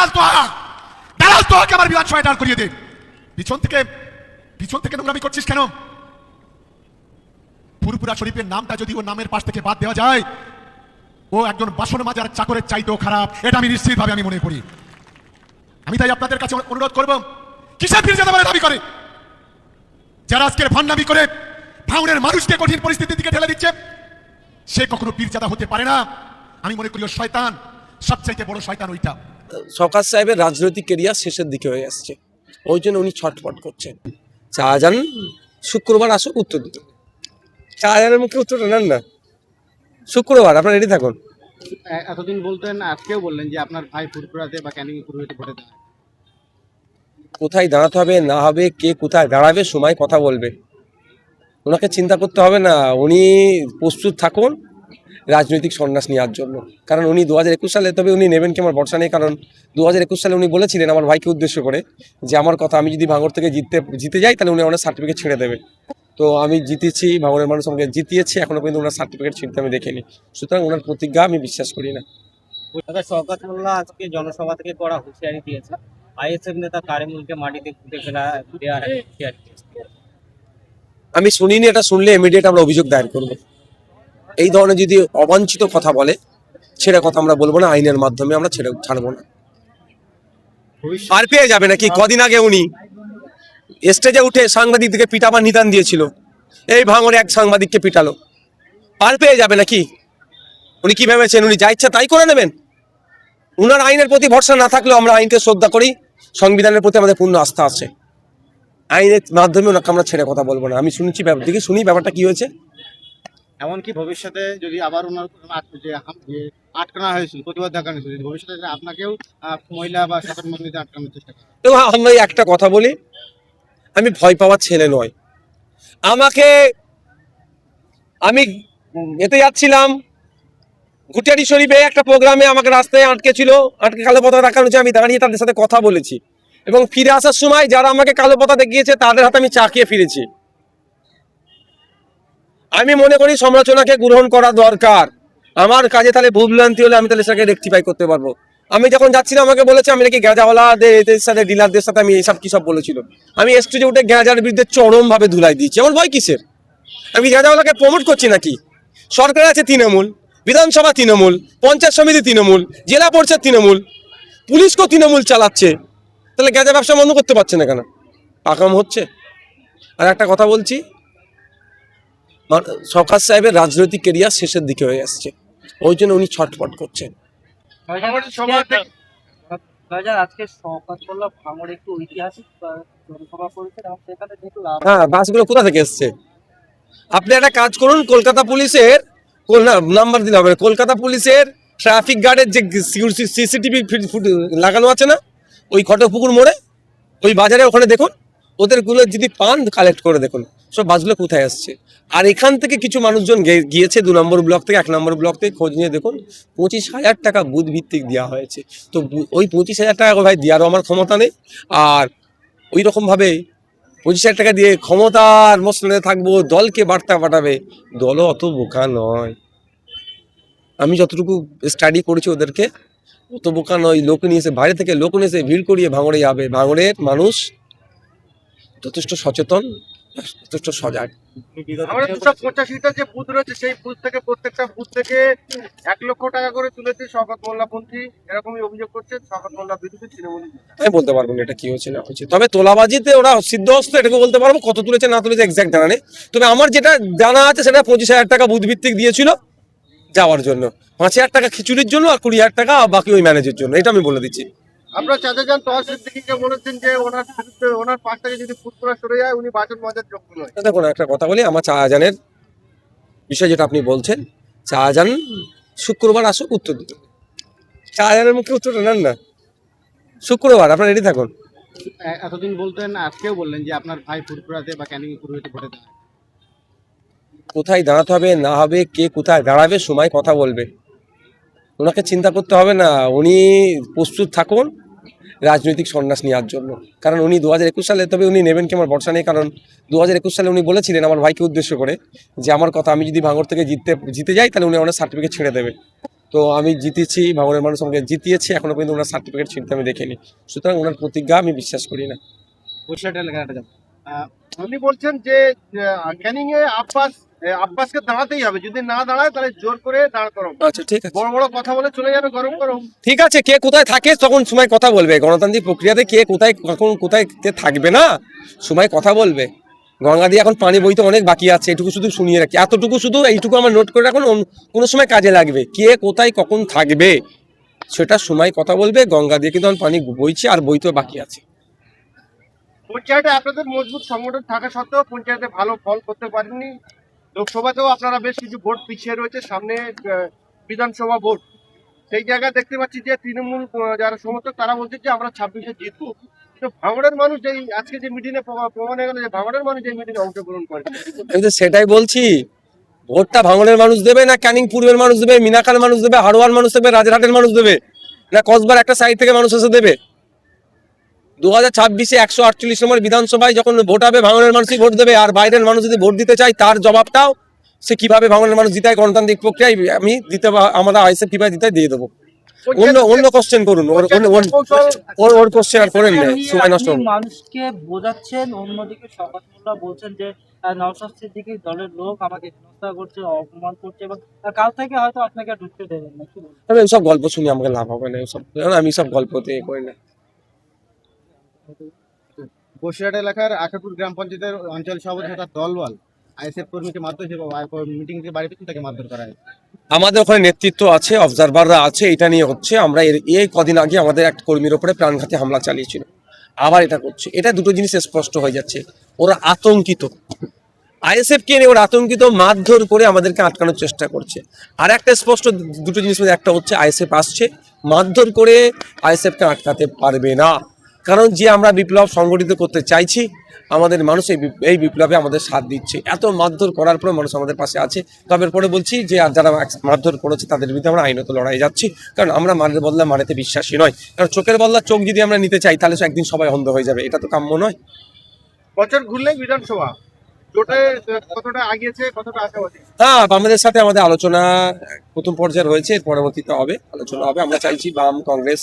দালাল তোহা দালাল তোহাকে আমার বিধানসভায় দাঁড় করিয়ে দে। পিছন থেকে পিছন থেকে নোংরামি করছিস কেন? ফুরপুরা শরীফের নামটা যদি ওর নামের পাশ থেকে বাদ দেওয়া যায়, ও একজন বাসন মাজার চাকরের চাইতেও খারাপ, এটা আমি নিশ্চিতভাবে আমি মনে করি। আমি তাই আপনাদের কাছে অনুরোধ করব, কিসের ফিরে যেতে বলে দাবি করে? যারা আজকের ভান্ডামি করে ভাঙনের মানুষকে কঠিন পরিস্থিতির দিকে ঠেলে দিচ্ছে, সে কখনো পীরজাদা হতে পারে না। আমি মনে করি ও শয়তান, সবচাইতে বড় শয়তান ওইটা। সরকার সাহেবের রাজনৈতিক কেরিয়ার শেষের দিকে হয়ে আসছে। ওই জন্য উনি ছটফট করছেন। শাহজাহান শুক্রবার আসুক উত্তর দিতে। শাহজাহানের মুখে উত্তরটা নেন না। শুক্রবার আপনার রেডি থাকুন। এতদিন বলতেন আজকেও বললেন যে আপনার ভাই ফুরফুরাতে বা ক্যানিং ফুরফুরাতে ভোটে দেয় কোথায় দাঁড়াতে হবে না হবে কে কোথায় দাঁড়াবে সময় কথা বলবে। ওনাকে চিন্তা করতে হবে না। উনি প্রস্তুত থাকুন। রাজনৈতিক সন্ন্যাস নেওয়ার জন্য। কারণ উনি দু হাজার একুশ সালে তবে উনি নেবেন কি আমার ভরসা নেই কারণ দু হাজার একুশ সালে উনি বলেছিলেন আমার ভাইকে উদ্দেশ্য করে যে আমার কথা আমি যদি ভাঙর থেকে জিততে জিতে যাই তাহলে উনি ওনার সার্টিফিকেট ছেড়ে দেবে। তো আমি জিতেছি ভাঙরের মানুষ আমাকে জিতিয়েছে এখনও পর্যন্ত ওনার সার্টিফিকেট ছিঁড়তে আমি দেখিনি। সুতরাং ওনার প্রতিজ্ঞা আমি বিশ্বাস করি না। আজকে জনসভা থেকে করা হুঁশিয়ারি দিয়েছে। আইএসএফ নেতা কারিমুলকে মাটিতে পুঁতে ফেলা দেওয়ার হুঁশিয়ারি আমি শুনিনি এটা শুনলে ইমিডিয়েট আমরা অভিযোগ দায়ের করব। এই ধরনের যদি অবাঞ্ছিত কথা বলে ছেড়ে কথা আমরা বলব না আইনের মাধ্যমে আমরা ছেড়ে ছাড়বো না। আর পেয়ে যাবে নাকি? কদিন আগে উনি স্টেজে উঠে সাংবাদিকদেরকে পিটাবার নিদান দিয়েছিল। এই ভাঙরে এক সাংবাদিককে পিটালো। পার পেয়ে যাবে নাকি? উনি কি ভেবেছেন? উনি যা ইচ্ছা তাই করে নেবেন? উনার আইনের প্রতি ভরসা না থাকলেও আমরা আইনকে শ্রদ্ধা করি সংবিধানের প্রতি আমাদের পূর্ণ আস্থা আছে। আইনের মাধ্যমে ওনাকে আমরা ছেড়ে কথা বলব না। আমি শুনছি ব্যাপার দেখি শুনি ব্যাপারটা কি হয়েছে? এমনকি ভবিষ্যতে যদি আবার ওনার যে আটকানো হয়েছিল প্রতিবাদ দেখানো হয়েছিল ভবিষ্যতে আপনাকেও মহিলা বা সাধারণ মন্দিরে আটকানোর চেষ্টা করে আমরা একটা কথা বলি, আমি ভয় পাওয়ার ছেলে নয়। আমাকে, আমি এতে যাচ্ছিলাম ঘুটিয়ারি শরীফে একটা প্রোগ্রামে আমাকে রাস্তায় আটকে ছিল আটকে কালো পতাকা রাখানো হচ্ছে আমি দাঁড়িয়ে তাদের সাথে কথা বলেছি। এবং ফিরে আসার সময় যারা আমাকে কালো পতা দেখিয়েছে, তাদের হাতে আমি চাকিয়ে ফিরেছি। আমি মনে করি সমালোচনাকে গ্রহণ করা দরকার। আমার কাজে তাহলে ভুলভ্রান্তি হলে আমি তাহলে সেটাকে রেক্টিফাই করতে পারব। আমি যখন যাচ্ছিলাম, আমাকে বলেছে, আমি নাকি গ্যাজাওয়ালাদের এদের সাথে ডিলারদের সাথে আমি এইসব কি সব বলেছিল? আমি স্টেজে উঠে গ্যাজার বিরুদ্ধে চরমভাবে ধুলাই দিয়েছি। আমার ভয় কিসের? আমি গ্যাজাওয়ালাকে প্রমোট করছি নাকি? সরকার আছে তৃণমূল, বিধানসভা তৃণমূল, পঞ্চায়েত সমিতি তৃণমূল, জেলা পরিষদ তৃণমূল, পুলিশকেও তৃণমূল চালাচ্ছে। তাহলে গ্যাজা ব্যবসা বন্ধ করতে পারছে না কেন? পাকাম হচ্ছে। আর একটা কথা বলছি সরকার সাহেবের রাজনৈতিক কেরিয়ার শেষের দিকে হয়ে আসছে। ওই জন্য উনি ছটফট করছেন। হ্যাঁ বাসগুলো কোথা থেকে এসছে? আপনি একটা কাজ করুন কলকাতা পুলিশের নাম্বার দিলে হবে কলকাতা পুলিশের ট্রাফিক গার্ডের যে সিসিটিভি লাগানো আছে না ওই খটপুকুর মোড়ে ওই বাজারে ওখানে দেখুন ওদেরগুলো যদি পান কালেক্ট করে দেখুন। সব বাসগুলো কোথায় আসছে? আর এখান থেকে কিছু মানুষজন গিয়েছে দু নম্বর ব্লক থেকে, এক নম্বর ব্লক থেকে, খোঁজ নিয়ে দেখুন, পঁচিশ হাজার টাকা বুথ ভিত্তিক দেওয়া হয়েছে। তো ওই পঁচিশ হাজার টাকা ভাই দেওয়ারও আমার ক্ষমতা নেই। আর ওই রকমভাবে পঁচিশ হাজার টাকা দিয়ে ক্ষমতার মসলে থাকব, দলকে বার্তা পাঠাবে, দলও অত বোকা নয়। আমি যতটুকু স্টাডি করেছি ওদেরকে, অত বোকা নয় লোক নিয়ে এসে বাইরে থেকে লোক নিয়ে এসে ভিড় করিয়ে ভাঙড়ে যাবে। ভাঙড়ের মানুষ যথেষ্ট সচেতন যথেষ্ট সজাগ। আমরা দুশো পঁচাশিটা যে বুথ রয়েছে সেই বুথ থেকে প্রত্যেকটা বুথ থেকে এক লক্ষ টাকা করে তুলেছে শওকত মোল্লা পন্থী এরকমই অভিযোগ করছে শওকত মোল্লা বিরুদ্ধে তৃণমূল আমি বলতে পারব না এটা কি হচ্ছে না হচ্ছে। তবে তোলাবাজিতে ওরা সিদ্ধহস্ত এটাকে বলতে পারব কত তুলেছে না তুলেছে এক্সাক্ট জানা নেই। তবে আমার যেটা জানা আছে সেটা পঁচিশ হাজার টাকা বুথ ভিত্তিক দিয়েছিল যাওয়ার জন্য। পাঁচ হাজার টাকা খিচুড়ির জন্য আর কুড়ি হাজার টাকা বাকি ওই ম্যানেজের জন্য এটা আমি বলে দিচ্ছি। আমরা চাঁদে যান তোয়া সিদ্দিকিকে বলেছেন যে ওনার বিরুদ্ধে ওনার পাশ থেকে যদি ফুটপুরা সরে যায় উনি বাচন মজার যোগ্য নয় দেখুন একটা কথা বলি আমার চাহাজানের বিষয় যেটা আপনি বলছেন চাহাজান শুক্রবার আসুক উত্তর দিতে। চাহাজানের মুখে উত্তরটা নেন না। শুক্রবার আপনার রেডি থাকুন। এতদিন বলতেন আজকেও বললেন যে আপনার ভাই ফুরফুরাতে বা ক্যানিং ভোটে দেয় কোথায় দাঁড়াতে হবে না হবে কে কোথায় দাঁড়াবে সময় কথা বলবে। ওনাকে চিন্তা করতে হবে না, উনি প্রস্তুত থাকুন রাজনৈতিক সন্ন্যাস নেওয়ার জন্য। কারণ উনি দু হাজার একুশ সালে, তবে উনি নেবেন কি আমার ভরসা নেই, কারণ দু হাজার একুশ সালে উনি বলেছিলেন আমার ভাইকে উদ্দেশ্য করে যে আমার কথা আমি যদি ভাঙর থেকে জিততে, জিতে যাই, তাহলে উনি আমার সার্টিফিকেট ছেড়ে দেবে। তো আমি জিতেছি ভাঙরের মানুষ আমাকে জিতিয়েছে, এখনও পর্যন্ত ওনার সার্টিফিকেট ছিনতে আমি দেখিনি। সুতরাং ওনার প্রতিজ্ঞা আমি বিশ্বাস করি না। উনি বলছেন যে আব্বাসকে দাঁড়াতেই হবে। যদি না দাঁড়ায় তাহলে জোর করে দাঁড় করো আচ্ছা ঠিক আছে। বড় বড় কথা বলে চলে যাবে গরম গরম। ঠিক আছে কে কোথায় থাকে তখন সময় কথা বলবে। গণতান্ত্রিক প্রক্রিয়াতে কে কোথায় কখন কোথায় কে থাকবে না সময় কথা বলবে। গঙ্গা দিয়ে এখন পানি বইতে অনেক বাকি আছে এটুকু শুধু শুনিয়ে রাখি। এতটুকু শুধু এইটুকু আমার নোট করে রাখুন কোনো সময় কাজে লাগবে। কে কোথায় কখন থাকবে সেটা সময় কথা বলবে। গঙ্গা দিয়ে কিন্তু পানি বইছে আর বইতেও বাকি আছে। পঞ্চায়েতে আপনাদের মজবুত সংগঠন থাকা সত্ত্বেও পঞ্চায়েতে ভালো ফল করতে পারেননি। লোকসভাতেও আপনারা বেশ কিছু ভোট পিছিয়ে রয়েছে, সামনে বিধানসভা ভোট। সেই জায়গায় দেখতে পাচ্ছি যে তৃণমূল যারা সমর্থক, তারা বলছে যে আমরা ছাব্বিশে জিতবো। আজকে যে মানুষ এই অংশগ্রহণ আমি সেটাই বলছি মানুষ দেবে না ক্যানিং পূর্বের মানুষ দেবে, মিনাকার মানুষ দেবে, হাড়োয়ার মানুষ দেবে মানুষ দেবে, না কসবার একটা সাইড থেকে মানুষ এসে দেবে? দু হাজার ছাব্বিশে একশো আটচল্লিশ নম্বর বিধানসভায় যখন ভোট হবে ভাঙনের মানুষই ভোট দেবে। আর বাইরের মানুষ যদি ভোট দিতে চায় তার জবাবটাও সে কীভাবে ভাঙনের মানুষ গণতান্ত্রিক প্রক্রিয়ায় আমি দিতে আমরা আইসে কীভাবে দিতে দিয়ে দেবো। অন্য অন্য কোশ্চেন করুন ওর ওর- ওর ওর কোশ্চেন আর করেন সময় নষ্ট মানুষকে বোঝাচ্ছেন অন্যদিকে শওকত মোল্লা বলছেন যে নওশাদ সিদ্দিকীর দলের লোক আমাকে হেনস্থা করছে অপমান করছে এবং কাল থেকে হয়তো আপনাকে ঢুকতে দেবেন না তবে সব গল্প শুনে আমাকে লাভ হবে না এসব আমি সব গল্পতে করি না। বসিরহাট এলাকার আখাপুর গ্রাম পঞ্চায়েতের অঞ্চল সভাপতি তার দলবল, আইএসএফ কর্মীকে মারধর মিটিং থেকে বাড়ি পেছন তাকে মারধর করা হয়। আমাদের ওখানে নেতৃত্ব আছে অবজারভাররা আছে, এটা নিয়ে হচ্ছে আমরা এই কদিন আগে আমাদের এক কর্মীর ওপরে প্রাণঘাতী হামলা চালিয়েছিল। আবার এটা করছে। এটা দুটো জিনিস স্পষ্ট হয়ে যাচ্ছে। ওরা আতঙ্কিত। আইএসএফ কে নিয়ে ওরা আতঙ্কিত, মারধর করে আমাদেরকে আটকানোর চেষ্টা করছে। আর একটা স্পষ্ট দুটো জিনিস, একটা হচ্ছে আইএসএফ আসছে, মারধর করে আইএসএফকে আটকাতে পারবে না। কারণ যে আমরা বিপ্লব সংগঠিত করতে চাইছি আমাদের মানুষ এই বিপ্লবে আমাদের সাথ দিচ্ছে। এত মারধর করার পরে মানুষ আমাদের পাশে আছে। তবে এরপরে বলছি যে আর যারা মারধর করেছে তাদের বিরুদ্ধে আমরা আইনত লড়াই যাচ্ছি। কারণ আমরা মারের বদলা মারেতে বিশ্বাসী নয়। কারণ চোখের বদলা চোখ যদি আমরা নিতে চাই তাহলে তো একদিন সবাই অন্ধ হয়ে যাবে। এটা তো কাম্য নয়। বছর ঘুরলেই বিধানসভা। হ্যাঁ আমাদের সাথে আমাদের আলোচনা প্রথম পর্যায়ে রয়েছে এর পরবর্তীতে হবে আলোচনা হবে। আমরা চাইছি বাম কংগ্রেস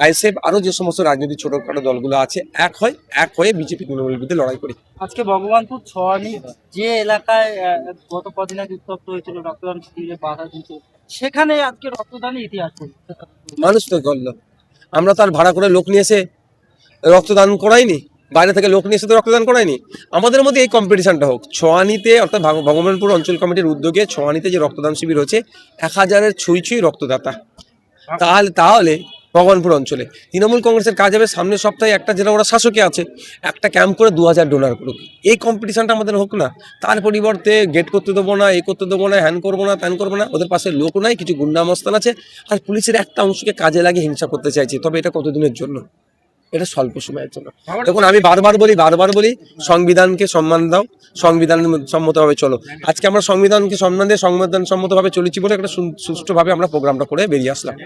আইএসএফ আরও যে সমস্ত রাজনৈতিক ছোটখাটো দলগুলো আছে এক হয় এক হয়ে বিজেপি তৃণমূলের বিরুদ্ধে লড়াই করি। আজকে ভগবানপুর ছড়ানি যে এলাকায় গত কদিন আগে উত্তপ্ত হয়েছিল রক্তদান শিবিরে বাধা দিয়েছিল সেখানে আজকে রক্তদানের ইতিহাস মানুষ তো করল আমরা তো আর ভাড়া করে লোক নিয়ে এসে রক্তদান করাইনি বাইরে থেকে লোক নিয়ে এসে তো রক্তদান করাইনি। আমাদের মধ্যে এই কম্পিটিশনটা হোক। ছোয়ানিতে অর্থাৎ ভগবানপুর অঞ্চল কমিটির উদ্যোগে ছোয়ানিতে যে রক্তদান শিবির হচ্ছে এক হাজারের ছুঁই ছুঁই রক্তদাতা। তাহলে তাহলে ভগবানপুর অঞ্চলে। তৃণমূল কংগ্রেসের কাজ হবে সামনের সপ্তাহে একটা জেলা ওরা শাসকে আছে, একটা ক্যাম্প করে দু হাজার ডোনার করুক। এই কম্পিটিশনটা আমাদের হোক না। তার পরিবর্তে গেট করতে দেবো না, এ করতে দেবো না হ্যান করব না, ত্যান করব না, ওদের পাশে লোক নাই, কিছু গুন্ডামস্তান আছে, আর পুলিশের একটা অংশকে কাজে লাগিয়ে হিংসা করতে চাইছে। তবে এটা কতদিনের জন্য? এটা স্বল্প সময়ের জন্য। দেখুন আমি বারবার বলি বারবার বলি সংবিধানকে সম্মান দাও সংবিধান সম্মতভাবে চলো। আজকে আমরা সংবিধানকে সম্মান দিয়ে সংবিধান সম্মতভাবে চলেছি বলে একটা সুষ্ঠুভাবে আমরা প্রোগ্রামটা করে বেরিয়ে আসলাম।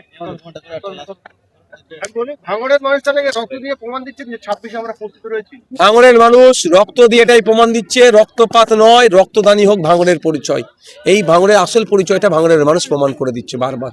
ভাঙড়ের মানুষ রক্ত দিয়ে এটাই প্রমাণ দিচ্ছে রক্তপাত নয় রক্তদানই হোক ভাঙনের পরিচয়। এই ভাঙনের আসল পরিচয়টা ভাঙনের মানুষ প্রমাণ করে দিচ্ছে বারবার।